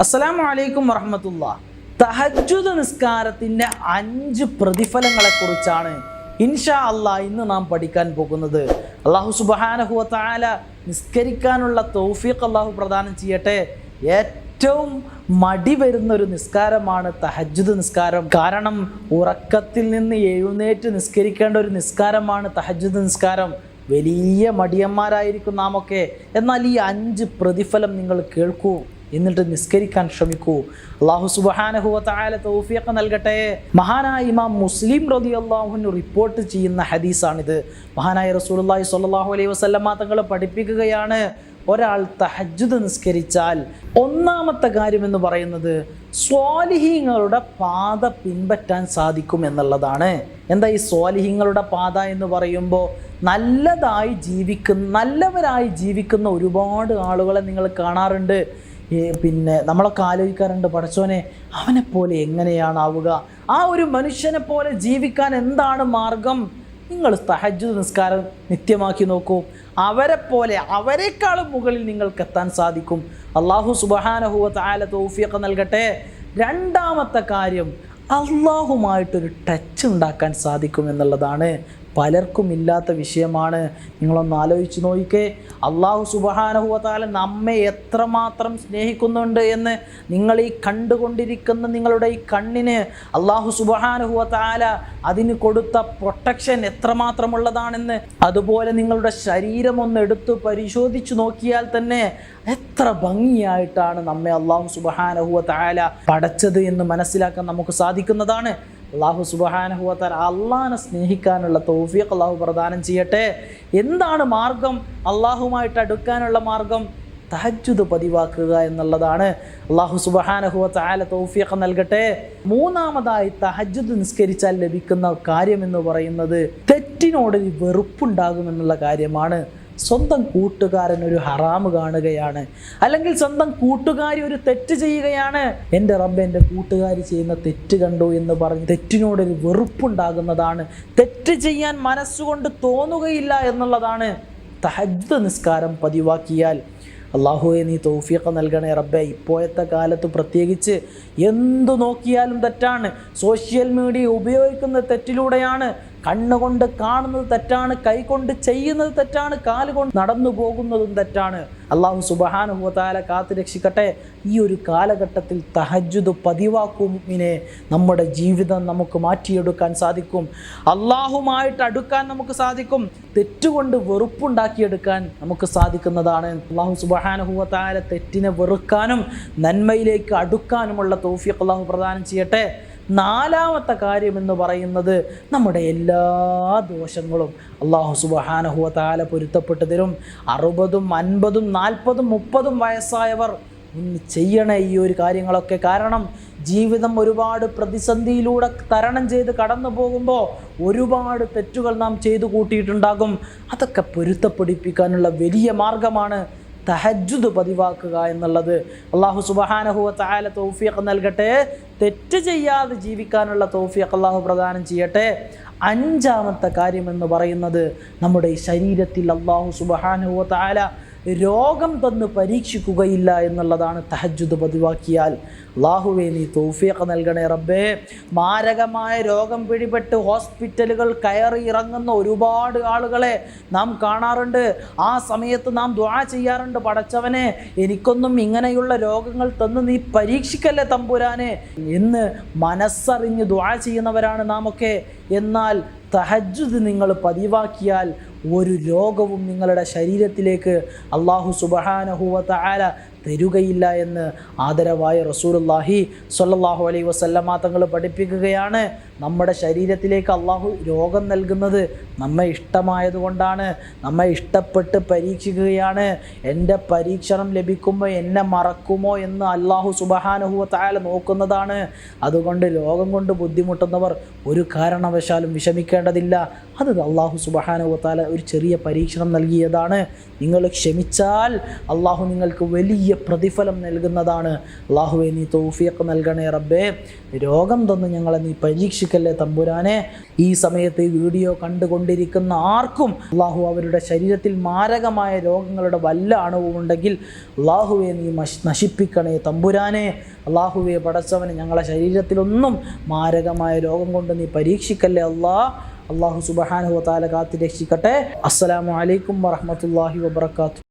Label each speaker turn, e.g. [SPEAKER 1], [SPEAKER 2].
[SPEAKER 1] അസ്സലാമു അലൈക്കും വറഹമത്തുള്ള. തഹജുദ് നിസ്കാരത്തിന്റെ അഞ്ച് പ്രതിഫലങ്ങളെക്കുറിച്ചാണ് ഇൻഷാ അല്ലാ ഇന്ന് നാം പഠിക്കാൻ പോകുന്നത്. അള്ളാഹു സുബഹാനഹുവ നിസ്കരിക്കാനുള്ള തൗഫീഖ് അള്ളാഹു പ്രദാനം ചെയ്യട്ടെ. ഏറ്റവും മടി വരുന്ന ഒരു നിസ്കാരമാണ് തഹജുദ് നിസ്കാരം. കാരണം ഉറക്കത്തിൽ നിന്ന് എഴുന്നേറ്റ് നിസ്കരിക്കേണ്ട ഒരു നിസ്കാരമാണ് തഹജുദ് നിസ്കാരം. വലിയ മടിയന്മാരായിരിക്കും നാമൊക്കെ. എന്നാൽ ഈ അഞ്ച് പ്രതിഫലം നിങ്ങൾ കേൾക്കൂ. എന്നിട്ട് നിസ്കരിക്കാൻ ശ്രമിക്കൂ. അള്ളാഹു സുബാനഹുല തൗഫീഖ് നൽകട്ടെ. മഹാനായ ഇമാം മുസ്ലിം റതി അള്ളാഹുവിന് റിപ്പോർട്ട് ചെയ്യുന്ന ഹദീസാണിത്. മഹാനായ റസൂലുള്ളാഹി സ്വല്ലല്ലാഹു അലൈഹി വസ്ലമ തങ്ങളെ പഠിപ്പിക്കുകയാണ്. ഒരാൾ തഹജുദ് നിസ്കരിച്ചാൽ ഒന്നാമത്തെ കാര്യം എന്ന് പറയുന്നത് സ്വാലിഹീങ്ങളുടെ പാത പിൻപറ്റാൻ സാധിക്കും എന്നുള്ളതാണ്. എന്താ ഈ സ്വാലിഹീങ്ങളുടെ പാത എന്ന് പറയുമ്പോൾ നല്ലതായി ജീവിക്കുന്ന നല്ലവരായി ജീവിക്കുന്ന ഒരുപാട് ആളുകളെ നിങ്ങൾ കാണാറുണ്ട്. പിന്നെ നമ്മളൊക്കെ ആലോചിക്കാറുണ്ട് പടച്ചോനെ അവനെപ്പോലെ എങ്ങനെയാണാവുക? ആ ഒരു മനുഷ്യനെ പോലെ ജീവിക്കാൻ എന്താണ് മാർഗം? നിങ്ങൾ സഹജ നിസ്കാരം നിത്യമാക്കി നോക്കൂ. അവരെ പോലെ അവരെക്കാളും മുകളിൽ നിങ്ങൾക്ക് എത്താൻ സാധിക്കും അള്ളാഹു സുബഹാനഹുവ തൗഫിയൊക്കെ നൽകട്ടെ. രണ്ടാമത്തെ കാര്യം അള്ളാഹുമായിട്ടൊരു ടച്ച് ഉണ്ടാക്കാൻ സാധിക്കും എന്നുള്ളതാണ് പലർക്കും ഇല്ലാത്ത വിഷയമാണ്. നിങ്ങളൊന്ന് ആലോചിച്ച് നോക്കിക്കേ. അള്ളാഹു സുബഹാനഹുവത്താല നമ്മെ എത്രമാത്രം സ്നേഹിക്കുന്നുണ്ട് എന്ന് നിങ്ങൾ ഈ കണ്ടുകൊണ്ടിരിക്കുന്ന നിങ്ങളുടെ ഈ കണ്ണിന് അള്ളാഹു സുബഹാനഹുവത്താല അതിന് കൊടുത്ത പ്രൊട്ടക്ഷൻ എത്രമാത്രമുള്ളതാണെന്ന് അതുപോലെ നിങ്ങളുടെ ശരീരം ഒന്ന് എടുത്ത് പരിശോധിച്ചു നോക്കിയാൽ തന്നെ എത്ര ഭംഗിയായിട്ടാണ് നമ്മെ അള്ളാഹു സുബഹാനഹുവത്താല പടച്ചത് എന്ന് മനസ്സിലാക്കാൻ നമുക്ക് സാധിക്കുന്നതാണ്. അള്ളാഹു സുബഹാനഹുവത്താൽ അള്ളാഹിനെ സ്നേഹിക്കാനുള്ള തൗഫീഖ് അള്ളാഹു പ്രദാനം ചെയ്യട്ടെ. എന്താണ് മാർഗം? അള്ളാഹുമായിട്ട് അടുക്കാനുള്ള മാർഗം? തഹജുദ് പതിവാക്കുക എന്നുള്ളതാണ്. അള്ളാഹു സുബഹാനഹുവ താല തൗഫീഖ് നൽകട്ടെ. മൂന്നാമതായി തഹജുദ് നിസ്കരിച്ചാൽ ലഭിക്കുന്ന കാര്യമെന്ന് പറയുന്നത് തെറ്റിനോട് വെറുപ്പുണ്ടാകുമെന്നുള്ള കാര്യമാണ്. സ്വന്തം കൂട്ടുകാരൻ ഒരു ഹറാമ് കാണുകയാണ്. അല്ലെങ്കിൽ സ്വന്തം കൂട്ടുകാരി ഒരു തെറ്റ് ചെയ്യുകയാണ്. എന്റെ റബ്ബ് എന്റെ കൂട്ടുകാരി ചെയ്യുന്ന തെറ്റ് കണ്ടു എന്ന് പറഞ്ഞ് തെറ്റിനോടൊരു വെറുപ്പുണ്ടാകുന്നതാണ്. തെറ്റ് ചെയ്യാൻ മനസ്സുകൊണ്ട് തോന്നുകയില്ല എന്നുള്ളതാണ് തഹജ് നിസ്കാരം പതിവാക്കിയാൽ. അള്ളാഹുവെ നീ തൗഫീഖ് നൽകണേ റബ്ബെ. ഇപ്പോഴത്തെ കാലത്ത് പ്രത്യേകിച്ച് എന്തു നോക്കിയാലും തെറ്റാണ്. സോഷ്യൽ മീഡിയ ഉപയോഗിക്കുന്ന തെറ്റിലൂടെയാണ് കണ്ണുകൊണ്ട് കാണുന്നത് തെറ്റാണ് കൈകൊണ്ട് ചെയ്യുന്നത് തെറ്റാണ് കാലുകൊണ്ട് നടന്നു പോകുന്നതും തെറ്റാണ്. അള്ളാഹു സുബഹാനുഭവത്താല കാത്തു രക്ഷിക്കട്ടെ. ഈ ഒരു കാലഘട്ടത്തിൽ തഹജുദ് പതിവാക്കുമിനെ നമ്മുടെ ജീവിതം നമുക്ക് മാറ്റിയെടുക്കാൻ സാധിക്കും. അള്ളാഹുമായിട്ട് അടുക്കാൻ നമുക്ക് സാധിക്കും. തെറ്റുകൊണ്ട് വെറുപ്പുണ്ടാക്കിയെടുക്കാൻ നമുക്ക് സാധിക്കുന്നതാണ്. അള്ളാഹു സുബഹാനുഭവത്താല തെറ്റിനെ വെറുക്കാനും നന്മയിലേക്ക് അടുക്കാനുമുള്ള തോഫിയൊക്കെ അള്ളാഹു പ്രദാനം ചെയ്യട്ടെ. നാലാമത്തെ കാര്യം എന്ന് പറയുന്നത് നമ്മുടെ എല്ലാ ദോഷങ്ങളും അള്ളാഹു സുബഹാനഹുവ താല പൊരുത്തപ്പെട്ടതിലും അറുപതും അൻപതും നാൽപ്പതും മുപ്പതും വയസ്സായവർ ഒന്ന് ചെയ്യണേ ഈ ഒരു കാര്യങ്ങളൊക്കെ. കാരണം ജീവിതം ഒരുപാട് പ്രതിസന്ധിയിലൂടെ തരണം ചെയ്ത് കടന്നു പോകുമ്പോൾ ഒരുപാട് തെറ്റുകൾ നാം ചെയ്തു കൂട്ടിയിട്ടുണ്ടാകും. അതൊക്കെ പൊരുത്തപ്പെടിപ്പിക്കാനുള്ള വലിയ മാർഗമാണ് തഹജുദ് പതിവാക്കുക എന്നുള്ളത്. അള്ളാഹു സുബഹാനഹുവ താല തൗഫീഖ് നൽകട്ടെ. തെറ്റ് ചെയ്യാതെ ജീവിക്കാനുള്ള തൗഫീഖ് അള്ളാഹു പ്രദാനം ചെയ്യട്ടെ. അഞ്ചാമത്തെ കാര്യമെന്ന് പറയുന്നത് നമ്മുടെ ശരീരത്തിൽ അള്ളാഹു സുബഹാനഹുവ താല രോഗം തന്ന് പരീക്ഷിക്കുകയില്ല എന്നുള്ളതാണ് തഹജുദ് പതിവാക്കിയാൽ. ലാഹുവേ നീ തൗഫീഖ് നൽകണേ റബ്ബേ. മാരകമായ രോഗം പിടിപെട്ട് ഹോസ്പിറ്റലുകൾ കയറി ഇറങ്ങുന്ന ഒരുപാട് ആളുകളെ നാം കാണാറുണ്ട്. ആ സമയത്ത് നാം ദ്വാ ചെയ്യാറുണ്ട്. പടച്ചവനെ എനിക്കൊന്നും ഇങ്ങനെയുള്ള രോഗങ്ങൾ തന്ന് നീ പരീക്ഷിക്കല്ലേ തമ്പുരാനെ. എന്ന് മനസ്സറിഞ്ഞ് ദ്വാ ചെയ്യുന്നവരാണ് നാം ഒക്കെ എന്നാൽ തഹജുദ് നിങ്ങൾ പതിവാക്കിയാൽ ഒരു രോഗവും നിങ്ങളുടെ ശരീരത്തിലേക്ക് അള്ളാഹു സുബഹാനഹുവത്ത ആല തരുകയില്ല എന്ന് ആദരവായ റസൂലുല്ലാഹി സ്വല്ലല്ലാഹു അലൈഹി വസല്ലമ തങ്ങൾ പഠിപ്പിക്കുകയാണ്. നമ്മുടെ ശരീരത്തിലേക്ക് അള്ളാഹു രോഗം നൽകുന്നത് നമ്മെ ഇഷ്ടമായതുകൊണ്ടാണ് നമ്മെ ഇഷ്ടപ്പെട്ട് പരീക്ഷിക്കുകയാണ്. എന്റെ പരീക്ഷണം ലഭിക്കുമ്പോൾ എന്നെ മറക്കുമോ എന്ന് അള്ളാഹു സുബഹാനഹുവ നോക്കുന്നതാണ്. അതുകൊണ്ട് രോഗം കൊണ്ട് ബുദ്ധിമുട്ടുന്നവർ ഒരു കാരണവശാലും വിഷമിക്കേണ്ടതില്ല. അത് അള്ളാഹു സുബഹാനഹുവ ഒരു ചെറിയ പരീക്ഷണം നൽകിയതാണ്. നിങ്ങൾ ക്ഷമിച്ചാൽ അള്ളാഹു നിങ്ങൾക്ക് വലിയ പ്രതിഫലം നൽകുന്നതാണ്. അള്ളാഹുവെ നീ തൗഫീഖ് നൽകണേ റബ്ബേ. രോഗം തന്ന് ഞങ്ങളെ നീ പരീക്ഷിക്കുക പരീക്ഷിക്കല്ലേ തമ്പുരാനെ? ഈ സമയത്ത് വീഡിയോ കണ്ടുകൊണ്ടിരിക്കുന്ന ആർക്കും അള്ളാഹു അവരുടെ ശരീരത്തിൽ മാരകമായ രോഗങ്ങളുടെ വല്ല അണുവും ഉണ്ടെങ്കിൽ അള്ളാഹുവെ നീ നശിപ്പിക്കണേ തമ്പുരാനെ. അള്ളാഹുവെ പടച്ചവന് ഞങ്ങളെ ശരീരത്തിലൊന്നും മാരകമായ രോഗം കൊണ്ട് നീ പരീക്ഷിക്കല്ലേ അള്ളാ? അള്ളാഹു സുബഹാനുഹ താല കാത്തി രക്ഷിക്കട്ടെ. അസ്സലാമു അലൈക്കും വറഹമത്തല്ലാഹി വബർക്കാത്തു